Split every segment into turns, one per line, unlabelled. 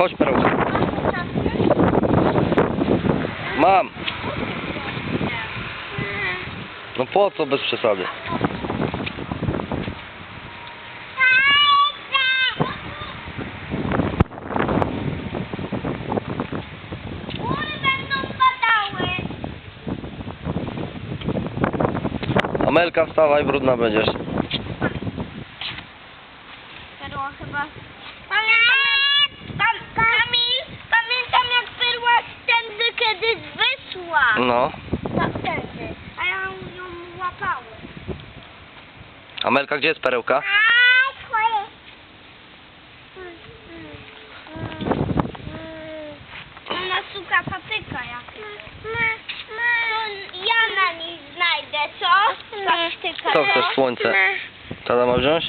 Chodź, perełka. Mam. No po co bez przesady? Amelka, wstawaj, brudna będziesz.
Perło chyba.
No.
A ja ją łapałem.
Amelka, gdzie jest perełka?
A, twoje. Ona szuka patyka jakiegoś. To ja na niej znajdę, co? Patyka.
Co chcesz, słońce? Tata ma wziąć?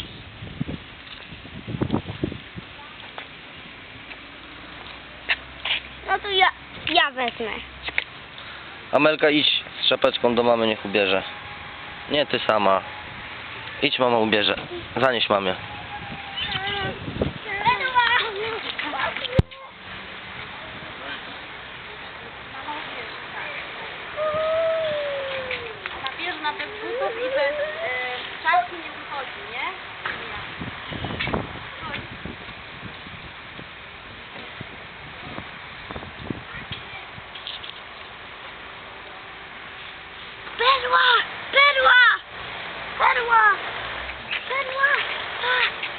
No to ja, ja wezmę.
Amelka idź z szapeczką do mamy, niech ubierze. Nie, ty sama. Idź mama ubierze. Zanieś mamie. Na te Benoit! Benoit! Benoit! Benoit! Ah.